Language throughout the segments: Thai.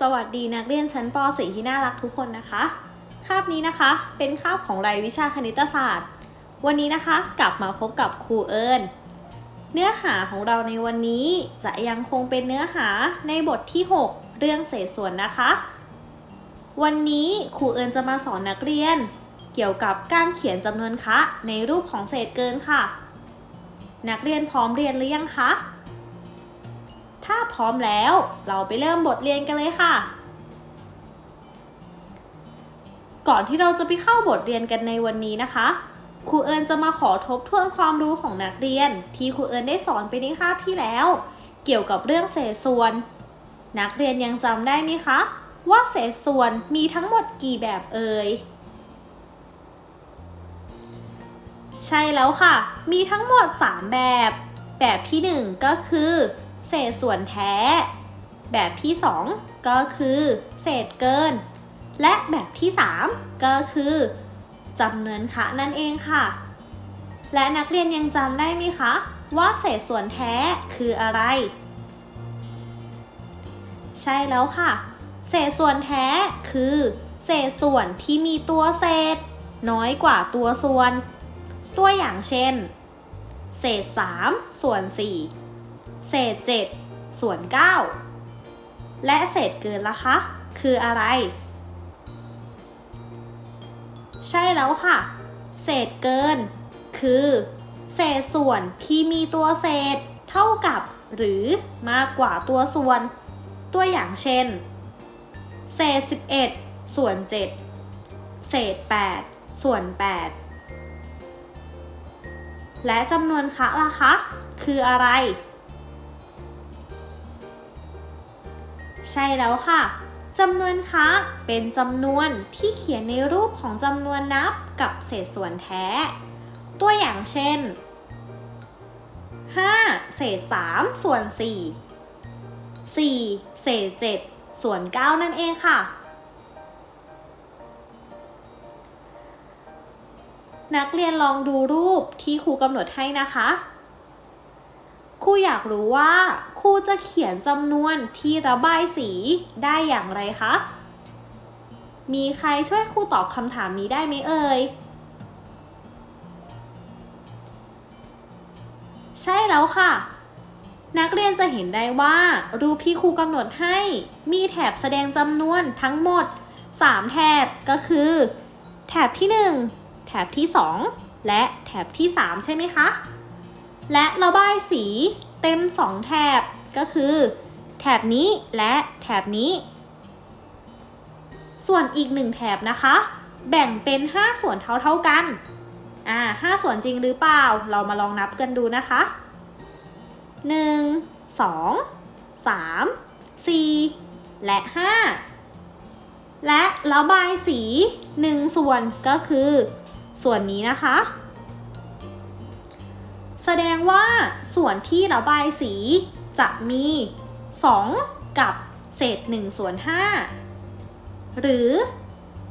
สวัสดีนักเรียนชั้นป .4 ที่น่ารักทุกคนนะคะ คาบนี้นะคะเป็นคาบของรายวิชาคณิตศาสตร์ วันนี้นะคะกลับมาพบกับครูเอิญเนื้อหาของเราในวันนี้จะยังคงเป็นเนื้อหาในบทที่ 6 เรื่องเศษส่วนนะคะ วันนี้ครูเอิญจะมาสอนนักเรียน เกี่ยวกับการเขียนจำนวนคะในรูปของเศษเกินค่ะ นักเรียนพร้อมเรียนหรือยังคะ ถ้าพร้อมแล้ว เราไปเริ่มบทเรียนกันเลยค่ะ ก่อนที่เราจะไปเข้าบทเรียนกันในวันนี้นะคะครูเอิญจะมาขอทบทวนความรู้ของนักเรียน ที่ครูเอิญได้สอนไปในคาบที่แล้ว เกี่ยวกับเรื่องเศษส่วน นักเรียนยังจำได้ไหมคะ ว่าเศษส่วนมีทั้งหมดกี่แบบเอ่ยใช่แล้วค่ะ มีทั้งหมด 3 แบบ แบบที่ 1 ก็คือ เศษส่วนแท้ แบบที่ 2 ก็คือเศษเกิน และแบบที่ 3 ก็คือจำเนวนคะนั่นเองค่ะ และนักเรียนยังจำได้ไหมคะ ว่าเศษส่วนแท้คืออะไร ใช่แล้วค่ะ เศษส่วนแท้คือ เศษส่วนที่มีตัวเศษ น้อยกว่าตัวส่วน ตัวอย่างเช่น เศษ 3 ส่วน 4 เศษ 7 ส่วน 9 และเศษเกินล่ะคะ คืออะไร ใช่แล้วค่ะ เศษเกิน คือ เศษส่วนที่มีตัวเศษเท่ากับ หรือมากกว่าตัวส่วน ตัวอย่างเช่น เศษ 11 ส่วน 7 เศษ 8 ส่วน 8 และจำนวนคะล่ะคะ คืออะไร ใช่แล้วค่ะจำนวนคะเป็นจำนวนที่เขียนในรูปของจำนวนนับกับเศษส่วนแท้ ตัวอย่างเช่น 5 เศษ 3 ส่วน 4 4 เศษ 7 ส่วน 9 นั่นเองค่ะ นักเรียนลองดูรูปที่ครูกำหนดให้นะคะ ครูอยากรู้ว่า ครูจะเขียนจำนวนที่ระบายสีได้อย่างไรคะ มีใครช่วยครูตอบคำถามนี้ได้ไหมเอ่ย ใช่แล้วค่ะ นักเรียนจะเห็นได้ว่า รูปที่ครูกำหนดให้ มีแถบแสดงจำนวนทั้งหมด 3 แถบก็คือ แถบที่ 1 แถบที่ 2 และแถบที่ 3 ใช่ไหมคะ และระบายสี เต็ม 2 แถบก็คือ แถบนี้และแถบนี้ ส่วนอีก 1 แถบนะคะ แบ่งเป็น 5 ส่วนเท่าๆกันอ่า5ส่วนจริงหรือเปล่า เรามาลองนับกันดูนะคะ 1 2 3 4 และ 5 และระบายสี 1 ส่วนก็คือ ส่วนนี้นะคะ แสดงว่า ส่วนที่ระบายสีจะมี 2 กับเศษ1ส่วน5หรือ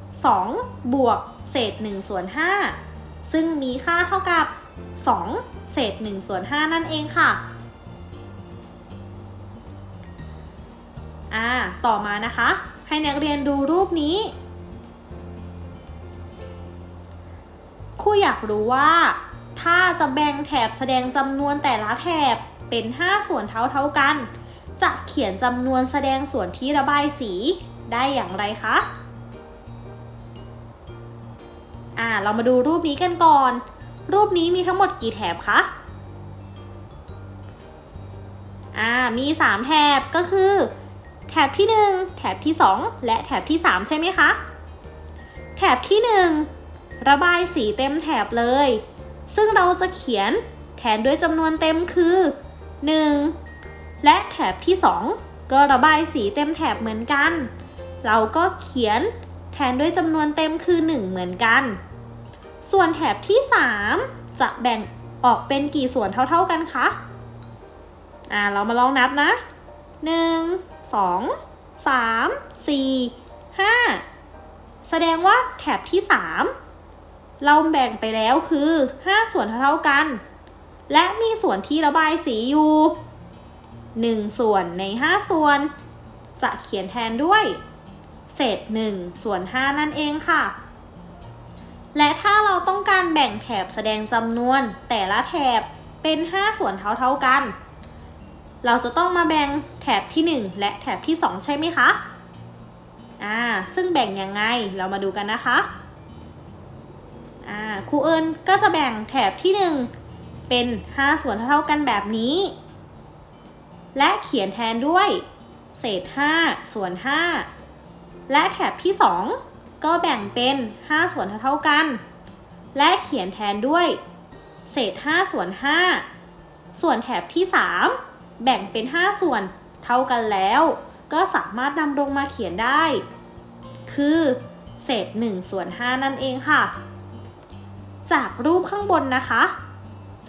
2 บวกเศษ1ส่วน5ซึ่งมีค่าเท่ากับ 2 เศษ1ส่วน5นั่นเองค่ะอ่าต่อมานะคะ ให้นักเรียนดูรูปนี้ครูอยากรู้ว่า ถ้าจะแบ่งแถบแสดงจำนวนแต่ละแถบเป็น 5 ส่วนเท่าเท่าๆกัน จะเขียนจำนวนแสดงส่วนที่ระบายสีได้อย่างไรคะ อ่า เรามาดูรูปนี้กันก่อน รูปนี้มีทั้งหมดกี่แถบคะ อ่า มี 3 แถบก็คือ แถบที่ 1 แถบที่ 2 และแถบที่ 3 ใช่ไหมคะ แถบที่ 1 ระบายสีเต็มแถบเลย ซึ่งเราจะเขียนแทนด้วยจำนวนเต็มคือ 1 และแถบที่ 2 ก็ระบายสีเต็มแถบเหมือนกัน เราก็เขียนแทนด้วยจำนวนเต็มคือ 1 เหมือนกัน ส่วนแถบที่ 3 จะแบ่งออกเป็นกี่ส่วนเท่า ๆกันคะ อ่า เรามาลองนับนะ 1 2 3 4 5 แสดงว่าแถบที่ 3 เราแบ่งไปแล้วคือ 5 ส่วนเท่ากัน และมีส่วนที่ระบายสีอยู่ 1 ส่วนใน 5 ส่วน จะเขียนแทนด้วย เศษ 1 ส่วน 5 นั่นเองค่ะ และถ้าเราต้องการแบ่งแถบแสดงจำนวน แต่ละแถบเป็น 5 ส่วนเท่าๆกัน เราจะต้องมาแบ่งแถบที่ 1 และแถบที่ 2 ใช่ไหมคะ อ่า ซึ่งแบ่งยังไง เรามาดูกันนะคะ อ่าครูเอิญก็จะแบ่งแถบที่ 1 เป็น 5 ส่วนเท่ากันแบบนี้ และเขียนแทนด้วย เศษ 5 ส่วน 5 และแถบที่ 2 ก็แบ่งเป็น 5 ส่วนเท่ากัน และเขียนแทนด้วย เศษ 5 ส่วน 5 ส่วนแถบที่ 3 แบ่งเป็น 5 ส่วนเท่ากันแล้ว ก็สามารถนำลงมาเขียนได้ คือ เศษ 1 ส่วน 5 นั่นเองค่ะ จากรูปข้างบนนะคะ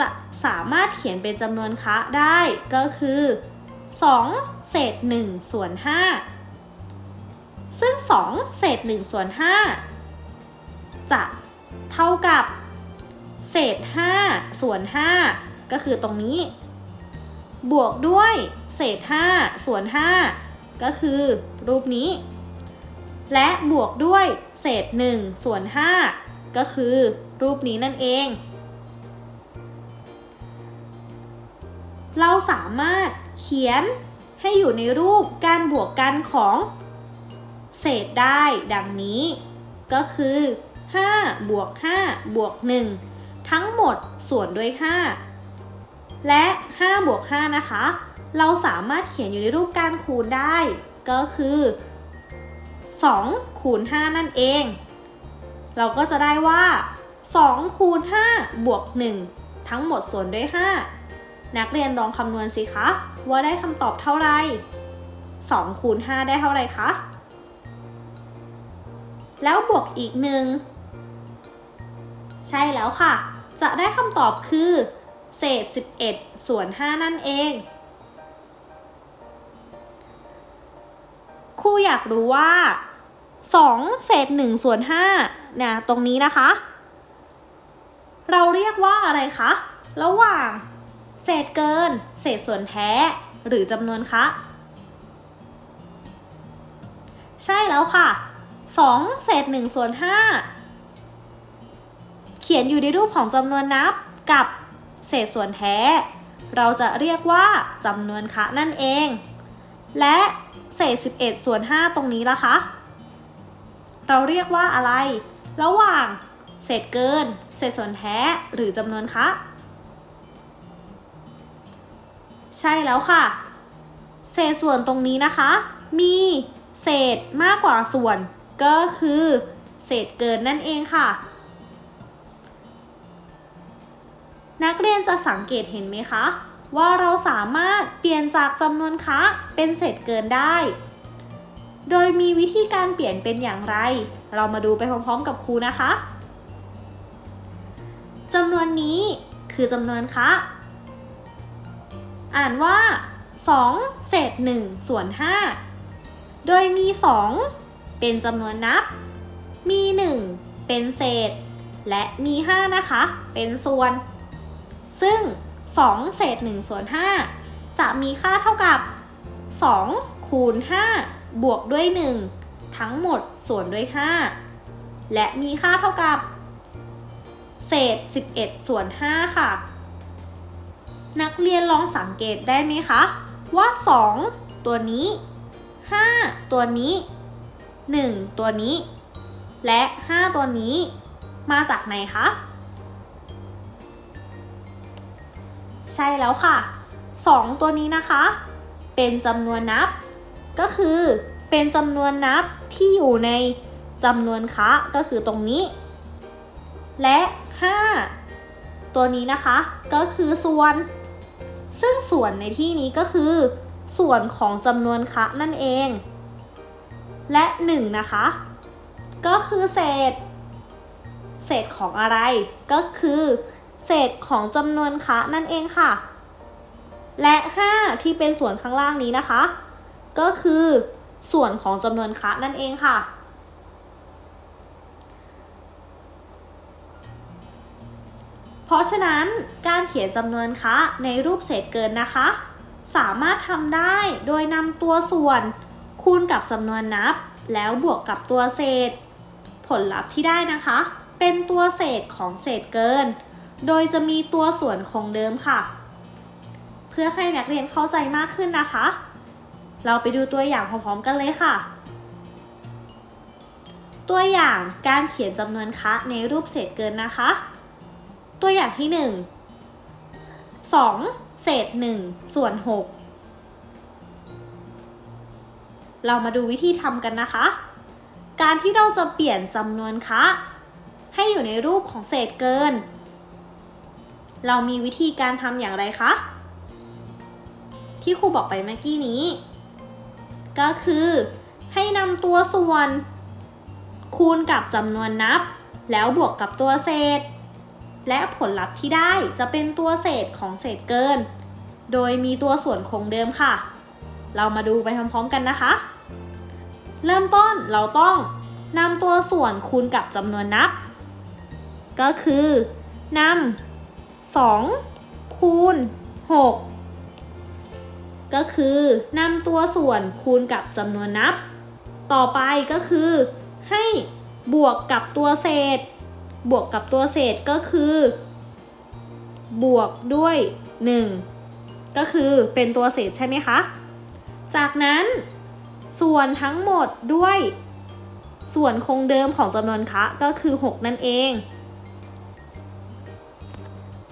จะสามารถเขียนเป็นจำนวนคะได้ก็คือ 2 เศษ1ส่วน5ซึ่ง 2 เศษ1ส่วน5จะเท่ากับ เศษ 5 ส่วน 5 ก็คือตรงนี้ บวกด้วยเศษ 5 ส่วน 5 ก็คือรูปนี้ และบวกด้วยเศษ 1 ส่วน 5 ก็คือรูปนี้นั่นเอง เราสามารถเขียนให้อยู่ในรูปการบวกกันของเศษได้ดังนี้ ก็คือ5บวก5บวก1ทั้งหมดส่วนด้วย 5 และ5บวก5นะคะ เราสามารถเขียนอยู่ในรูปการคูณได้ ก็คือ2คูณ5นั่นเอง เราก็จะได้ว่า2คูณ5บวก1ทั้งหมดส่วนด้วย 5 นักเรียนลองคำนวณสิคะ ว่าได้คำตอบเท่าไหร่2คูณ5ได้เท่าไหร่คะ แล้วบวกอีกหนึ่งใช่แล้วค่ะ จะได้คำตอบคือ เศษ 11 ส่วน 5 นั่นเองครูอยากรู้ว่า 2 เศษ1ส่วน5เนี่ยตรงนี้นะคะ เราเรียกว่าอะไรคะ ระหว่างเศษเกิน เศษส่วนแท้ หรือจำนวนคะ ใช่แล้วค่ะ 2 เศษ1ส่วน5เขียนอยู่ในรูปของจำนวนนับกับเศษส่วนแท้ เราจะเรียกว่าจำนวนคะนั่นเอง และเศษ 11 ส่วน 5 ตรงนี้ละคะ เราเรียกว่าอะไร ระหว่างเศษเกิน เศษส่วนแท้หรือจำนวนคะ ใช่แล้วค่ะ เศษส่วนตรงนี้นะคะ มีเศษมากกว่าส่วน ก็คือ เศษเกินนั่นเองค่ะ นักเรียนจะสังเกตเห็นไหมคะ ว่าเราสามารถเปลี่ยนจากจำนวนคะ เป็นเศษเกินได้ โดยมีวิธีการเปลี่ยนเป็นอย่างไร เรามาดูไปพร้อมๆกับครูนะคะจำนวนนี้คือจำนวนคะ อ่านว่า 2 เศษ 1 ส่วน 5 โดยมี 2 เป็นจำนวนนับ มี 1 เป็นเศษ และมี 5 นะคะ เป็นส่วน ซึ่ง 2 เศษ 1 ส่วน 5 จะมีค่าเท่ากับ 2 คูณ 5 บวกด้วย 1 ทั้งหมดส่วนด้วย 5 และมีค่าเท่ากับ เศษ 11 ส่วน 5 ค่ะ นักเรียนลองสังเกตได้ไหมคะ ว่า 2 ตัวนี้ 5 ตัวนี้ 1 ตัวนี้ และ 5 ตัวนี้ มาจากไหนคะ ใช่แล้วค่ะ 2 ตัวนี้นะคะ เป็นจำนวนนับ ก็คือเป็นจำนวนนับที่อยู่ในจำนวนคะก็คือตรงนี้ และ 5 ตัวนี้นะคะ ก็คือส่วน ซึ่งส่วนในที่นี้ก็คือ ส่วนของจำนวนคะนั่นเอง และ 1 นะคะ ก็คือเศษ เศษของอะไร ก็คือ เศษของจำนวนคะนั่นเองค่ะ และ 5 ที่เป็นส่วนข้างล่างนี้นะคะ ก็คือส่วนของจำนวนคะนั่นเองค่ะ เพราะฉะนั้นการเขียนจำนวนคะในรูปเศษเกินนะคะ สามารถทำได้โดยนำตัวส่วนคูณกับจำนวนนับ แล้วบวกกับตัวเศษ ผลลัพธ์ที่ได้นะคะ เป็นตัวเศษของเศษเกิน โดยจะมีตัวส่วนคงเดิมค่ะ เพื่อให้นักเรียนเข้าใจมากขึ้นนะคะ เราไปดูตัวอย่างพร้อมๆกันเลยค่ะ ตัวอย่างการเขียนจำนวนคะในรูปเศษเกินนะคะ ตัวอย่างที่ 1 2 เศษ 1 ส่วน 6 เรามาดูวิธีทำกันนะคะ การที่เราจะเปลี่ยนจำนวนคะ ให้อยู่ในรูปของเศษเกิน เรามีวิธีการทำอย่างไรคะที่ครูบอกไปเมื่อกี้นี้ ก็คือให้นำตัวส่วน คูณกับจำนวนนับ แล้วบวกกับตัวเศษ และผลลัพธ์ที่ได้จะเป็นตัวเศษของเศษเกิน โดยมีตัวส่วนคงเดิมค่ะ เรามาดูไปพร้อมๆกันนะคะ เริ่มต้นเราต้องนำตัวส่วนคูณกับจำนวนนับ ก็คือนำ2คูณ6 ก็คือนำตัวส่วนคูณกับจำนวนนับ ต่อไปก็คือ ให้บวกกับตัวเศษ บวกกับตัวเศษก็คือ บวกด้วย 1 ก็คือเป็นตัวเศษใช่ไหมคะ จากนั้นส่วนทั้งหมดด้วย ส่วนคงเดิมของจำนวนคะก็คือ 6 นั่นเอง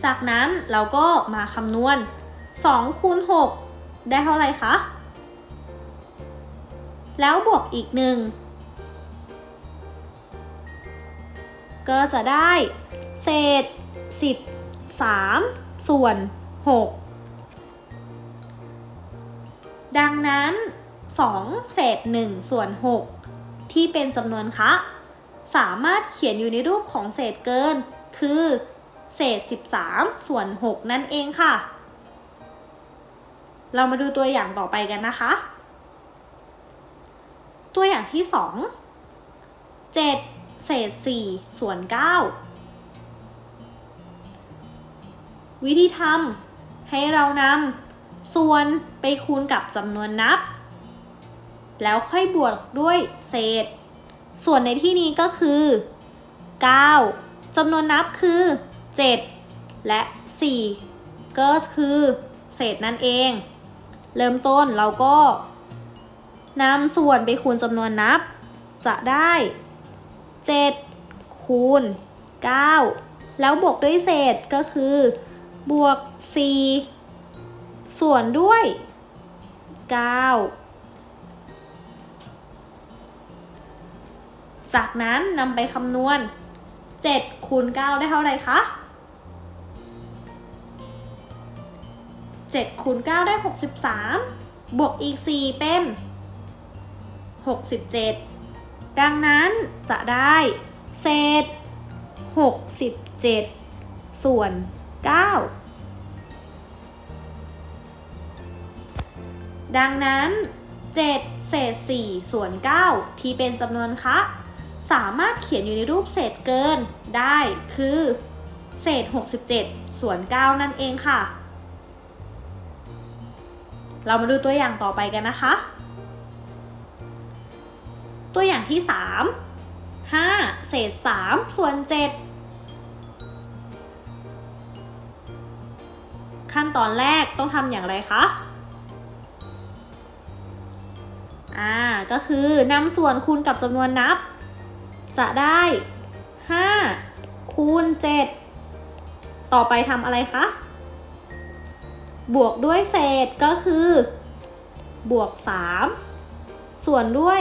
จากนั้นเราก็มาคำนวณ2คูณ6 ได้เท่าไหร่คะ แล้วบวกอีกหนึ่งก็จะได้ เศษ 13 ส่วน 6 ดังนั้น 2 เศษ 1 ส่วน 6 ที่เป็นจำนวนคะ สามารถเขียนอยู่ในรูปของเศษเกิน คือ เศษ 13 ส่วน 6 นั่นเองค่ะ เรามาดูตัวอย่างต่อไปกันนะคะ ตัวอย่างที่ 2 7 เศษ 4 ส่วน 9 วิธีทำให้เรานำส่วนไปคูณกับจำนวนนับ แล้วค่อยบวกด้วยเศษ ส่วนในที่นี้ก็คือ 9จำนวนนับคือ 7 และ 4 ก็คือ เศษนั่นเอง เริ่มต้นเราก็นำส่วนไปคูณจำนวนนับ จะได้ 7 คูณ 9 แล้วบวกด้วยเศษก็คือบวก 4 ส่วนด้วย 9 จากนั้นนำไปคำนวณ 7 คูณ 9 ได้เท่าไหร่คะ 7คูณ9ได้ 63 บวกอีก 4 เป็น 67 ดังนั้นจะได้เศษ 67 ส่วน 9 ดังนั้น 7 เศษ 4 ส่วน 9 ที่เป็นจำนวนคะสามารถเขียนอยู่ในรูปเศษเกินได้คือ เศษ 67 ส่วน 9 นั่นเองค่ะ เรามาดูตัวอย่างต่อไปกันนะคะ ตัวอย่างที่ 3 5 เศษ 3 ส่วน 7 ขั้นตอนแรกต้องทำอย่างไรคะ อ่า ก็คือนำส่วนคูณกับจำนวนนับ จะได้ 5 คูณ 7 ต่อไปทำอะไรคะ บวกด้วยเศษก็คือ บวก 3 ส่วนด้วย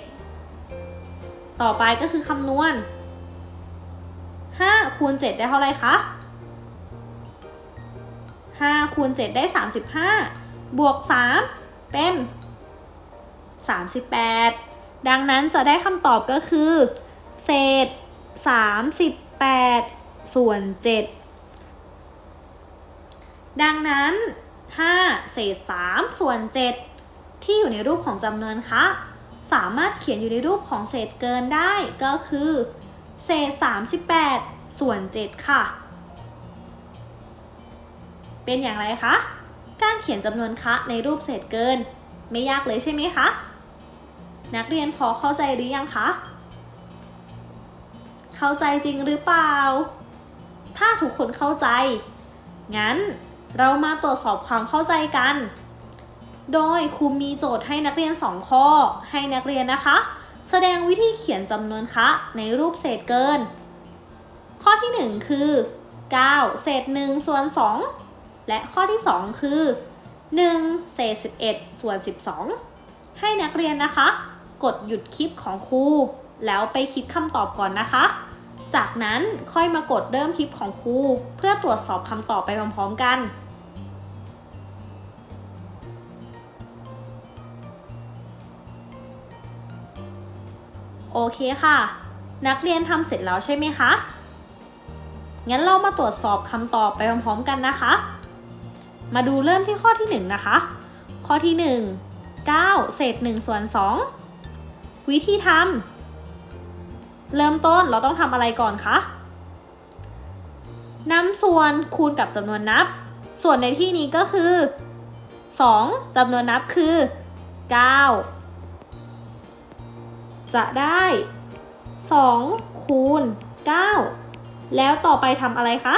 7 ต่อไปก็คือคำนวณ 5 คูณ 7 ได้เท่าไรคะ 5 คูณ 7 ได้ 35 บวก 3 เป็น 38 ดังนั้นจะได้คำตอบก็คือ เศษ 38 ส่วน 7 ดังนั้น 5 เศษ 3 ส่วน 7 ที่อยู่ในรูปของจำนวนคะ สามารถเขียนอยู่ในรูปของเศษเกินได้ก็คือ เศษ 38 ส่วน 7 ค่ะ เป็นอย่างไรคะ การเขียนจำนวนคะในรูปเศษเกิน ไม่ยากเลยใช่ไหมคะ นักเรียนพอเข้าใจหรือยังคะ เข้าใจจริงหรือเปล่า ถ้าทุกคนเข้าใจ งั้น เรามาตรวจสอบความเข้าใจกัน โดยครูมีโจทย์ให้นักเรียน 2 ข้อ ให้นักเรียนนะคะ แสดงวิธีเขียนจำนวนคะในรูปเศษเกิน ข้อที่ 1 คือ 9 เศษ 1 ส่วน 2 และข้อที่ 2 คือ 1 เศษ 11 ส่วน 12 ให้นักเรียนนะคะ กดหยุดคลิปของครูแล้วไปคิดคำตอบก่อนนะคะ จากนั้นค่อยมากดเริ่มคลิปของครูเพื่อตรวจสอบคำตอบไปพร้อมๆกัน โอเคค่ะ นักเรียนทำเสร็จแล้วใช่ไหมคะ งั้นเรามาตรวจสอบคำตอบไปพร้อมๆกันนะคะ มาดูเริ่มที่ข้อที่ 1 นะคะ ข้อที่ 1 9 เศษ1ส่วน2วิธีทำ เริ่มต้นเราต้องทำอะไรก่อนคะนำส่วนคูณกับจำนวนนับ ส่วนในที่นี้ก็คือ 2จำนวนนับคือ 9 จะได้ 2 คูณ 9 แล้วต่อไปทำอะไรคะ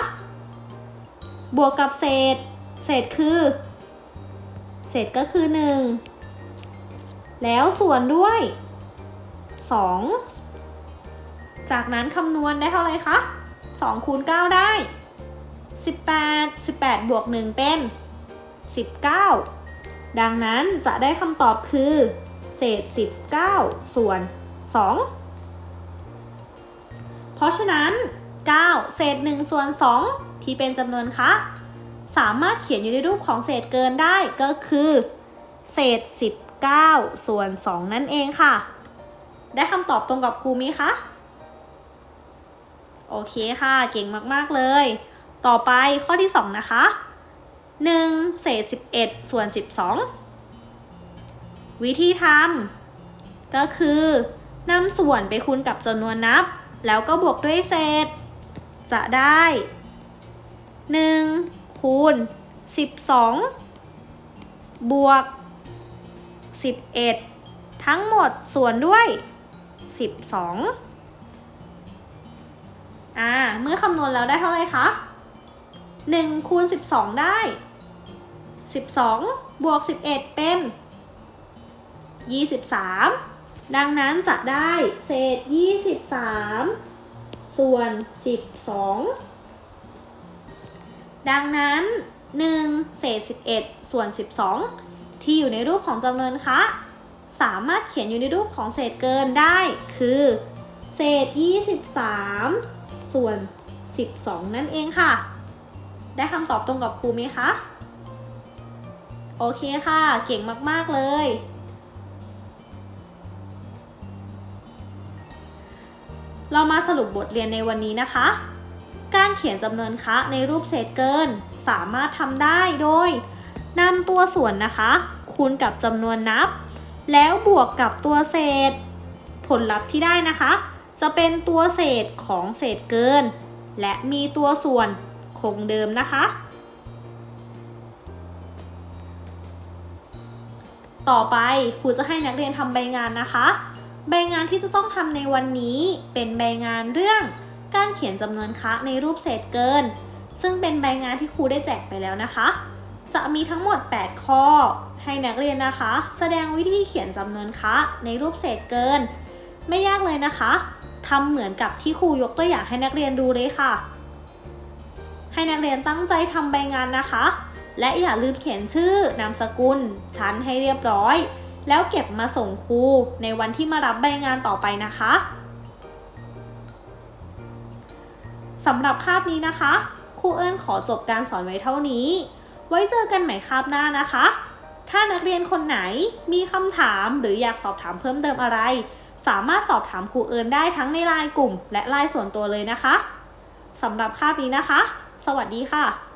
บวกกับเศษ เศษคือ เศษก็คือ 1 แล้วส่วนด้วย 2 จากนั้นคำนวณได้เท่าไรคะ2คูณ9ได้ 18 18 บวก 1 เป็น 19 ดังนั้นจะได้คำตอบคือ เศษ 19 ส่วน 2 เพราะฉะนั้น 9 เศษ 1 ส่วน 2 ที่เป็นจำนวนคะ สามารถเขียนอยู่ในรูปของเศษเกินได้ก็คือ เศษ 19 ส่วน 2 นั่นเองค่ะ ได้คำตอบตรงกับครูไหมคะ โอเคค่ะ เก่งมากๆเลย ต่อไปข้อที่ 2 นะคะ 1 เศษ 11 ส่วน 12 วิธีทำก็คือนำส่วนไปคูณกับจำนวนนับ แล้วก็บวกด้วยเศษ จะได้ 1 คูณ 12 บวก 11 ทั้งหมดส่วนด้วย 12 อ่า เมื่อคำนวณแล้วได้เท่าไหร่คะ1คูณ12 ได้ 12 บวก 11 เป็น 23 ดังนั้นจะได้เศษ 23 ส่วน 12 ดังนั้น 1 เศษ 11 ส่วน 12 ที่อยู่ในรูปของจำนวนคะสามารถเขียนอยู่ในรูปของเศษเกินได้คือ เศษ 23 ส่วน 12 นั่นเองค่ะ ได้คำตอบตรงกับครูไหมคะ โอเคค่ะ เก่งมาก ๆ เลย เรามาสรุปบทเรียนในวันนี้นะคะ การเขียนจำนวนคะในรูปเศษเกินสามารถทำได้โดยนำตัวส่วนนะคะ คูณกับจำนวนนับ แล้วบวกกับตัวเศษ ผลลัพธ์ที่ได้นะคะ จะเป็นตัวเศษของเศษเกิน และมีตัวส่วนคงเดิมนะคะ ต่อไปครูจะให้นักเรียนทำใบงานนะคะ ใบงานที่จะต้องทำในวันนี้เป็นใบงานเรื่องการเขียนจำนวนคะในรูปเศษเกิน ซึ่งเป็นใบงานที่ครูได้แจกไปแล้วนะคะ จะมีทั้งหมด 8 ข้อ ให้นักเรียนนะคะ แสดงวิธีเขียนจำนวนคะในรูปเศษเกิน ไม่ยากเลยนะคะ ทำเหมือนกับที่ครูยกตัวอย่างให้นักเรียนดูเลยค่ะ ให้นักเรียนตั้งใจทำใบงานนะคะ และอย่าลืมเขียนชื่อนามสกุล ชั้นให้เรียบร้อย แล้วเก็บมาส่งครูในวันที่มารับใบงานต่อไปนะคะสำหรับคาบนี้นะคะครูเอิญขอจบการสอนไว้เท่านี้ ไว้เจอกันใหม่คาบหน้านะคะ ถ้านักเรียนคนไหนมีคำถามหรืออยากสอบถามเพิ่มเติมอะไร สามารถสอบถามครูเอิญได้ทั้งในไลน์กลุ่ม และไลน์ส่วนตัวเลยนะคะสำหรับคาบนี้นะคะ สวัสดีค่ะ